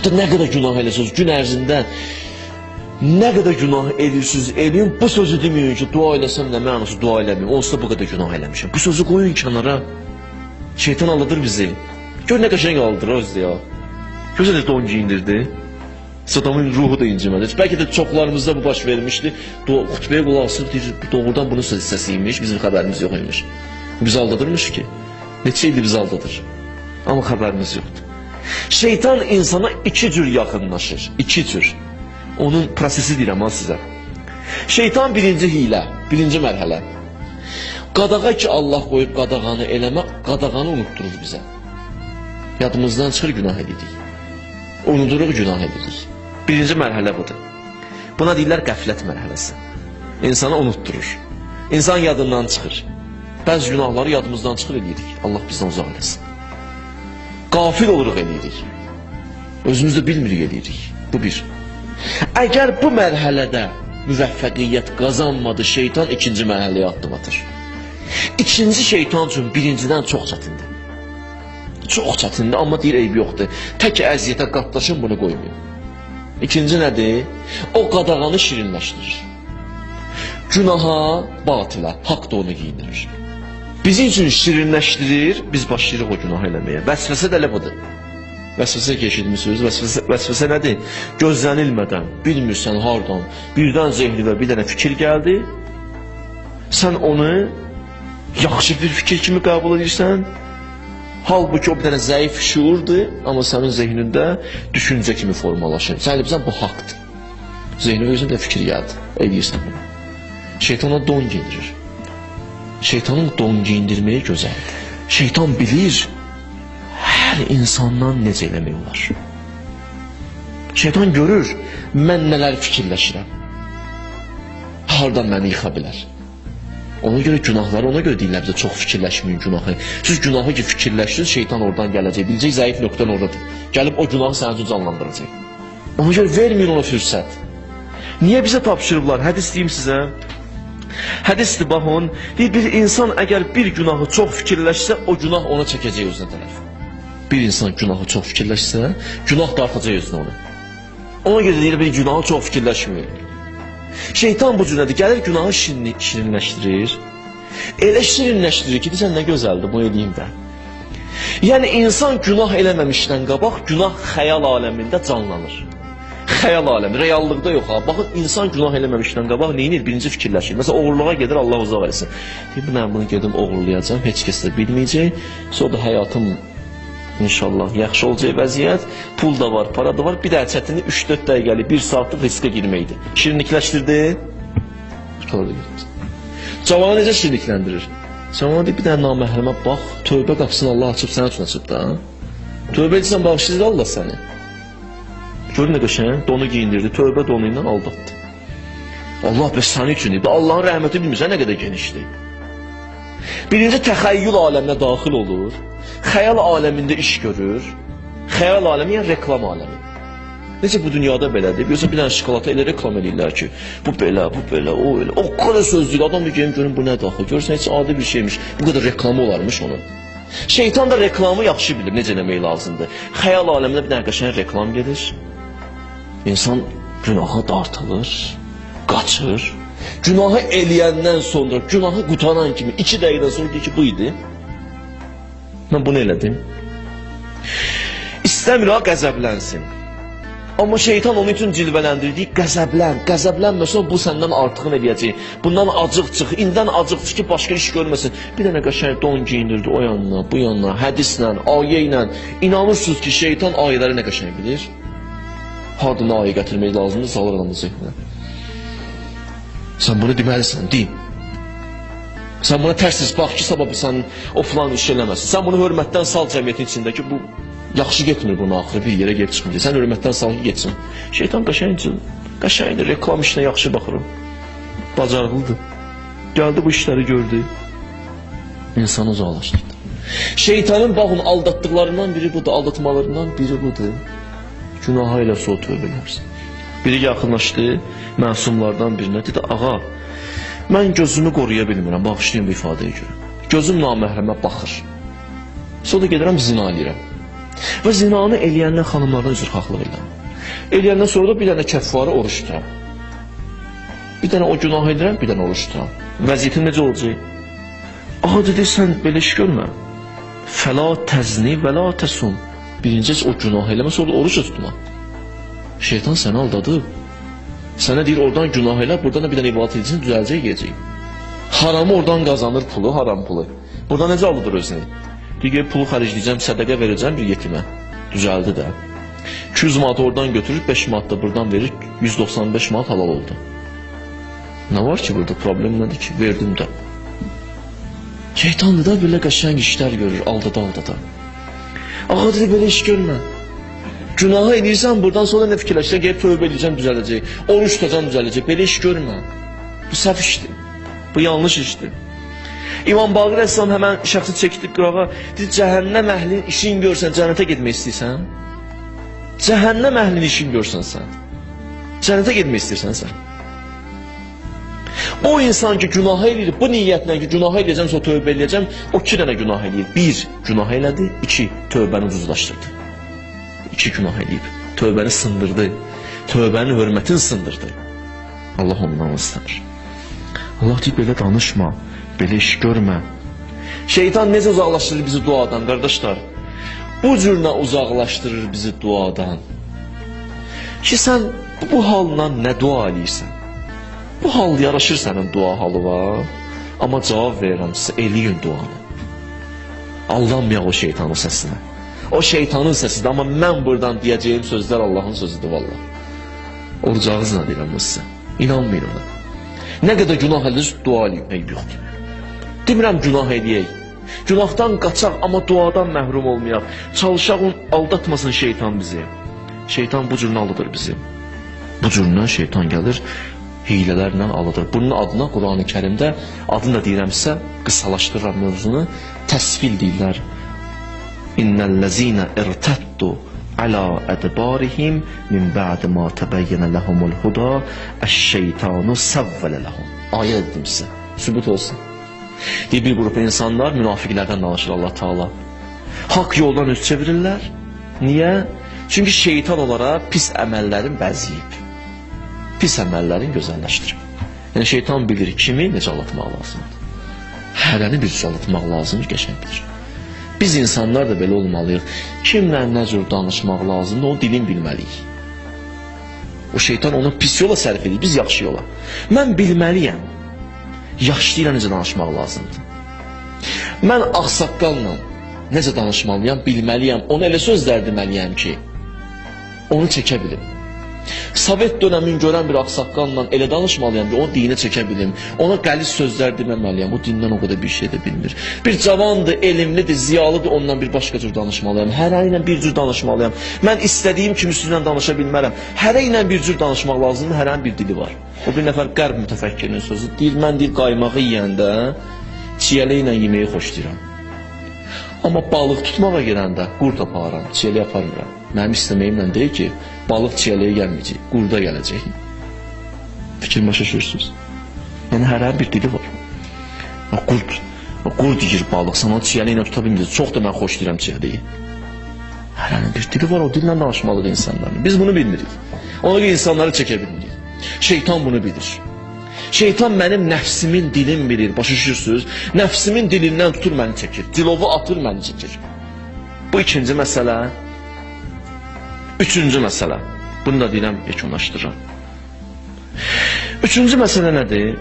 Hətta nə qədər günah eləsəniz gün ərzində nə qədər günah edirsiniz, eləyin, bu sözü deməyin ki, dua eləsəm nə mənası dua eləməyim. Onsuz da bu qədər günah eləmişəm. Bu sözü qoyun kənara. Şeytan aldadır bizi. Gör nə qəşəng aldır özü ya. Gözəl də don giyindirdi. Saddamın ruhu da incimədi. Bəlkə də çoxlarımızda bu baş vermişdi. Do xutbəyə qulaq asıb deyir, doğrudan bunun söz hissəsiymiş, bizim xəbərimiz yox imiş. Biz aldadırmış ki. Neçə ildir biz aldadır. Amma xəbərimiz yoxdur. Şeytan insana iki cür yaxınlaşır. İki cür. Onun prosesi deyirəm ha sizə. Şeytan birinci hilə, birinci mərhələ. Qadağa ki Allah qoyub qadağanı eləmək, qadağanı unutturur bizə. Yadımızdan çıxır günah edirik. Unuduruq günah edirik. Birinci mərhələ budur. Buna deyirlər qəflət mərhələsi. İnsanı unutturur. İnsan yadından çıxır. Bəzi günahları yadımızdan çıxır edirik. Allah bizdən uzaq eləsin. Qafil oluruq edirik. Özümüz də bilmirik edirik. Bu bir. Əgər bu mərhələdə müvəffəqiyyət qazanmadı, şeytan ikinci mərhələyə addım atır. İkinci şeytan üçün birincidən çox çətindir. Çox çətindir, amma deyir eybi yoxdur. Tək əziyyətə qatlaşın bunu qoymayın. İkinci nədir? O qadağanı şirinləşdirir. Günaha, batilə, haqq da onu giyindirir. Bizim üçün şirinləşdirir, biz başlayırıq o günah eləməyə. Vəsvəsə də elə budur. Vəsvəsə keçirmisiniz. Vəsvəsə, vəsvəsə nədir? Gözlənilmədən, bilmirsən hardan, birdən zehninə bir dənə fikir gəldi. Sən onu yaxşı bir fikir kimi qəbul edirsən. Halbuki o bir dənə zəif şuurdur, amma sənin zehnində düşüncə kimi formalaşır. Sən bilirsən bu haqdır. Zehninə özün də fikir gəldi, edirsən bunu. Şeytana don giydirir. Şeytanın don giyindirməyi gözəldir. Şeytan bilir hər insandan necə eləmək olar. Şeytan görür mən nələr fikirləşirəm. Hardan məni yıxa bilər. Ona görə günahları ona görə deyirlər bizə çox fikirləşməyin günahı. Siz günahı ki fikirləşirsiniz, şeytan oradan gələcək. Biləcək zəif nöqtən oradadır. Gəlib o günahı üçün canlandıracaq. Ona görə verməyin ona fürsət. Niyə bizə tapşırıblar? Hədis deyim sizə. Hədisdir baxın. Deyir bir insan əgər bir günahı çox fikirləşsə, o günah ona çəkəcək özünə tərəf. Bir insan günahı çox fikirləşsə, günah dartacaq özünə onu. Ona görə deyir bir günahı çox fikirləşməyin. Şeytan bu cürədir. Gəlir günahı şirin, şirinləşdirir. Elə şirinləşdirir ki, desən nə gözəldir, bunu edeyim də. Yəni insan günah eləməmişdən qabaq günah xəyal aləmində canlanır. Xəyal aləmi, reallıqda yox ha. Baxın insan günah eləməmişdən qabaq edir? Birinci fikirləşir. Məsələn oğurluğa gedir, Allah uzaq eləsin. Deyir, mən bunu gedim oğurlayacağam, heç kəs də bilməyəcək. Sonra da həyatım İnşallah yaxşı olacaq vəziyyət. Pul da var, para da var. Bir də çətini 3-4 dəqiqəlik, 1 saatlıq riskə girməkdir. Şirinlikləşdirdi. Qurtardı getdi. Cavanı necə şirinlikləndirir? Cavanı deyir, bir dənə naməhrəmə bax, tövbə qapısını Allah açıb sənə üçün açıb da. Tövbə etsən bağışlayır Allah səni. Gör nə qəşəng, donu giyindirdi, tövbə donu ilə aldatdı. Allah bəs sənin üçün deyib. Allahın rəhməti bilmirsən nə qədər genişdir. Birinci təxəyyül aləminə daxil olur. Xəyal aləmində iş görür. Xəyal aləmi yəni reklam aləmi. Necə bu dünyada belədir? Yoxsa bir dənə şokolata elə reklam edirlər ki, bu belə, bu belə, o elə. O qədər söz deyil. Adam da gəlin görün bu nədir axı? Görürsən heç adi bir şeymiş. Bu qədər reklamı olarmış onun. Şeytan da reklamı yaxşı bilir, necə eləmək lazımdır. Xəyal aləmində bir dənə qəşəng reklam gedir. İnsan günaha dartılır, qaçır. Günahı eləyəndən sonra, günahı qutaran kimi 2 dəqiqədən sonra deyir ki, bu idi. Mən bunu elədim. İstəmir ha qəzəblənsin. Amma şeytan onun üçün cilvələndirdiyi qəzəblən, qəzəblənməsən bu səndən artığını eləyəcək. Bundan acıq çıx, indən acıq çıx ki, başqa iş görməsin. Bir dənə qəşəng don giyindirdi o yanına, bu yanına, hədislə, ayə ilə. İnanırsınız ki, şeytan ayələri nə qəşəng bilir? Hardan ayə gətirmək lazımdır, salır adamın zehninə. Sən bunu deməlisən, deyim. Sən buna tərsiz bax ki, sabah sən o filan iş eləməsin. Sən bunu hörmətdən sal cəmiyyətin içində ki, bu yaxşı getmir bunun axırı bir yerə gedib çıxmır. Sən hörmətdən sal ki, getsin. Şeytan qəşəngdir. Qəşəngdir, reklam işinə yaxşı baxırım. Bacarıqlıdır. Gəldi bu işləri gördü. İnsanı uzaqlaşdırdı. Şeytanın baxın aldatdıqlarından biri budur, aldatmalarından biri budur. Günaha ilə sol tövbə eləsin. Biri yaxınlaşdı, məsumlardan birinə dedi, ağa, mən gözümü qoruya bilmirəm, bağışlayın bu ifadəyə görə. Gözüm naməhrəmə baxır. Sonra gedirəm zina eləyirəm. Və zinanı eləyəndən xanımlardan üzrxahlıq edirəm. Eləyəndən sonra da bir dənə kəffarə oruç tuturam. Bir dənə o günah edirəm, bir dənə oruç tuturam. Vəziyyətin necə olacaq? Aha dedi, sən belə iş görmə. Fəla təzni və la təsum. Birinci o günah eləmə, sonra da tutma. Şeytan səni aldadıb. Sənə deyir, oradan günah elə, buradan da bir dənə ibadət edəcəksin, düzələcək, yeyəcək. Haramı oradan qazanır pulu, haram pulu. Burada necə aldıdır özünü? Deyir, pulu xərcləyəcəm, sədəqə verəcəm bir yetimə. Düzəldi də. 200 manat oradan götürür, 5 manat da buradan verir, 195 manat halal oldu. Nə var ki burada problem nədir ki? Verdim də. Şeytandır da belə qəşəng işlər görür, aldada aldada. Ağa dedi belə iş görmə. Günahı edirsən, buradan sonra nə fikirləşirsən, gəlib tövbə edəcəm, düzələcək. Oruç tutacam, düzələcək. Belə iş görmə. Bu səhv işdir. Bu yanlış işdir. İmam Baqir Əslam həmən şəxsi çəkdi qırağa, dedi, cəhənnəm əhlinin işini görsən, cənnətə getmək istəyirsən? Cəhənnəm əhlinin işini görsən sən, cənnətə getmək istəyirsən sən? O insan ki günah eləyir, bu niyyətlə ki günah eləyəcəm, sonra tövbə eləyəcəm, o iki dənə günah eləyir. Bir, günah elədi, iki, tövbəni ucuzlaşdırdı. İki günah eləyib, tövbəni sındırdı, tövbənin hörmətini sındırdı. Allah ondan istənir. Allah deyir, belə danışma, belə iş görmə. Şeytan necə uzaqlaşdırır bizi duadan, qardaşlar? Bu cürlə uzaqlaşdırır bizi duadan. Ki sən bu halla nə dua eləyirsən? Bu hal yaraşır sənin dua halı var. Amma cavab verirəm eləyin duanı. Aldanmayaq o şeytanın səsinə. O şeytanın səsidir, amma mən buradan deyəcəyim sözlər Allahın sözüdür valla. Oruc ağızla deyirəm sizə. İnanmayın ona. Nə qədər günah edirsə dua eyb yoxdur. Demirəm günah eləyək. Günahdan qaçaq, amma duadan məhrum olmayaq. Çalışaq, aldatmasın şeytan bizi. Şeytan bu cürünü aldadır bizi. Bu cüründən şeytan gəlir, hilələrlə aldadır. Bunun adına Qurani Kərimdə adını da deyirəmsə, qısalaşdırıram mövzunu, təsvil deyirlər. İnnellezine irtaddu ala adbarihim min ba'd ma tebayyana lahumul huda eş-şeytanu savvale lahum. Ayet dedim sizə. Sübut olsun. Deyir bir qrup insanlar münafiqlərdən danışır Allah Taala. Haqq yoldan üz çevirirlər. Niyə? Çünki şeytan onlara pis əməllərin bəziyib pis əməllərin gözəlləşdirib. Yəni şeytan bilir kimi necə aldatmaq lazımdır. Hərəni bir aldatmaq lazımdır, qəşəng bilir. Biz insanlar da belə olmalıyıq. Kimlə nə cür danışmaq lazımdır, o dilin bilməliyik. O şeytan onu pis yola sərf edir, biz yaxşı yola. Mən bilməliyəm. Yaşlı ilə necə danışmaq lazımdır. Mən ağsaqqalla necə danışmalıyam, bilməliyəm. Ona elə sözlər deməliyəm ki, onu çəkə bilim. Sovet dönəmin görən bir ağsaqqalla elə danışmalıyam ki, o dinə çəkə bilim. Ona qəliz sözlər deməməliyəm. O dindən o qədər bir şey də bilmir. Bir cavandır, elmlidir, ziyalıdır, ondan bir başqa cür danışmalıyam. Hərə ilə bir cür danışmalıyam. Mən istədiyim kimi sizinlə danışa bilmərəm. Hərə ilə bir cür danışmaq lazımdır, hərənin bir dili var. O bir nəfər qərb mütəfəkkirinin sözü. Deyir, mən deyir, qaymağı yeyəndə çiyələ ilə yeməyi xoşlayıram. Amma balıq tutmağa gedəndə qurd aparıram, çiyələ aparmıram. Mənim istəməyimlə deyir ki, balıq çiyələyə gəlməyəcək, qurda gələcək. Fikir başa düşürsünüz? Yəni hərə bir dili var. O qurd, o qurd yeyir balıq, sən onu çiyələ ilə tuta bilmirsən. Çox da mən xoşlayıram çiyələyi. Hərənin bir dili var, o dillə danışmalıdır insanlar. Biz bunu bilmirik. Ona görə insanları çəkə bilmirik. Şeytan bunu bilir. Şeytan mənim nəfsimin dilin bilir, başa düşürsünüz? Nəfsimin dilindən tutur məni çəkir. Dilovu atır məni çəkir. Bu ikinci məsələ. Üçüncü məsələ. Bunu da deyirəm, yekunlaşdırıram. Üçüncü məsələ nədir?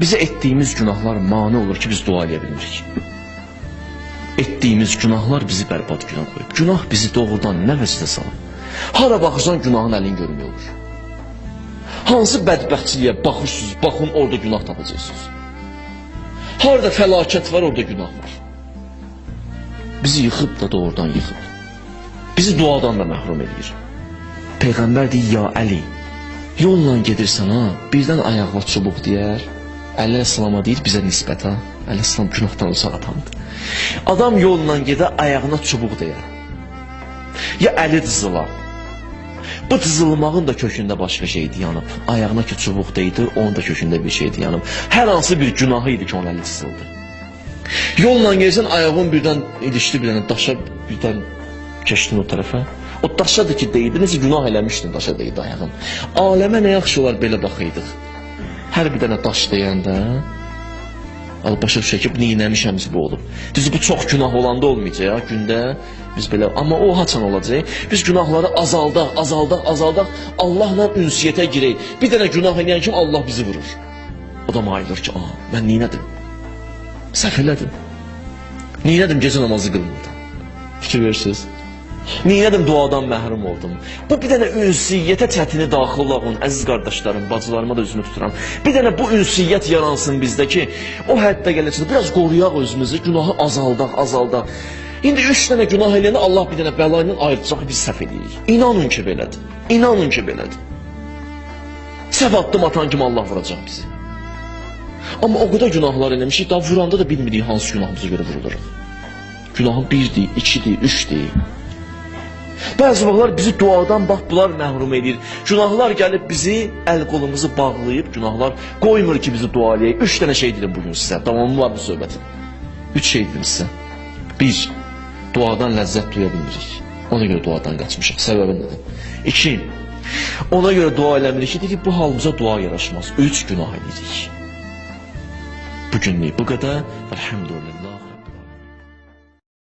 Bizə etdiyimiz günahlar mane olur ki, biz dua edə bilmirik. Etdiyimiz günahlar bizi bərbad günah qoyub. Günah bizi doğrudan nə vəziyyətə salır? Hara baxırsan günahın əlin görmüyor olur. Hansı bədbəxtçiliyə baxırsınız, baxın orada günah tapacaqsınız. Harada fəlakət var, orada günah var. Bizi yıxıb da doğrudan yıxıb. Bizi duadan da məhrum edir. Peyğəmbər deyir, ya Əli, yolla gedirsən ha, birdən ayaqla çubuq deyər. Əli Əslama deyir bizə nisbət ha. Əli Əslam günahdan uzaq adamdır. Adam yolla gedə ayağına çubuq deyər. Ya əli dızılar. Bu dızılmağın da kökündə başqa şeydi yanıb. Ayağına ki çubuq deydi, onun da kökündə bir şeydi yanıb. Hər hansı bir günahı idi ki onun əli dızıldı. Yolla gelsən ayağın birdən ilişdi bir dənə daşa birdən Keçdin o tərəfə. O daşadır ki, deyildi. Necə günah eləmişdin daşa deyildi ayağın. Aləmə nə yaxşı olar belə baxıydıq. Hər bir dənə daş deyəndə Al başa düşək ki, neynəmişəmiz bu olub. Düz bu çox günah olanda olmayacaq ya gündə biz belə amma o haçan olacaq. Biz günahları azaldaq, azaldaq, azaldaq, Allahla ünsiyyətə girək. Bir dənə günah eləyən kim Allah bizi vurur. O da mayılır ki, "Aa, mən neynədim? Səhv elədim. Neynədim gecə namazı qılmadım?" Fikir verirsiniz? Neynədim duadan məhrum oldum? Bu bir dənə ünsiyyətə çətini daxil olağın, əziz qardaşlarım, bacılarıma da üzünü tuturam. Bir dənə bu ünsiyyət yaransın bizdə ki, o həddə gələcək. Biraz qoruyaq özümüzü, günahı azaldaq, azaldaq. İndi üç dənə günah eləyəndə Allah bir dənə bəla ilə ayıracaq, biz səhv eləyirik. İnanın ki belədir. İnanın ki belədir. Səhv addım atan kimi Allah vuracaq bizi. Amma o qədər günahlar eləmişik, daha vuranda da bilmirik hansı günahımıza görə vuruluruq. Günahın birdir, ikidir, üçdir. Bəzi vaxtlar bizi duadan bax bunlar məhrum edir. Günahlar gəlib bizi əl qolumuzu bağlayıb, günahlar qoymur ki bizi dua eləyək. Üç dənə şey dedim bugün sizə. Tamamı var bu söhbətin. Üç şey dedim sizə. Bir, duadan ləzzət duya bilmirik. Ona görə duadan qaçmışıq. Səbəbi nədir? İki, ona görə dua eləmirik ki, bu halımıza dua yaraşmaz. Üç, günah edirik. Bugünlük bu qədər. Elhamdülillah.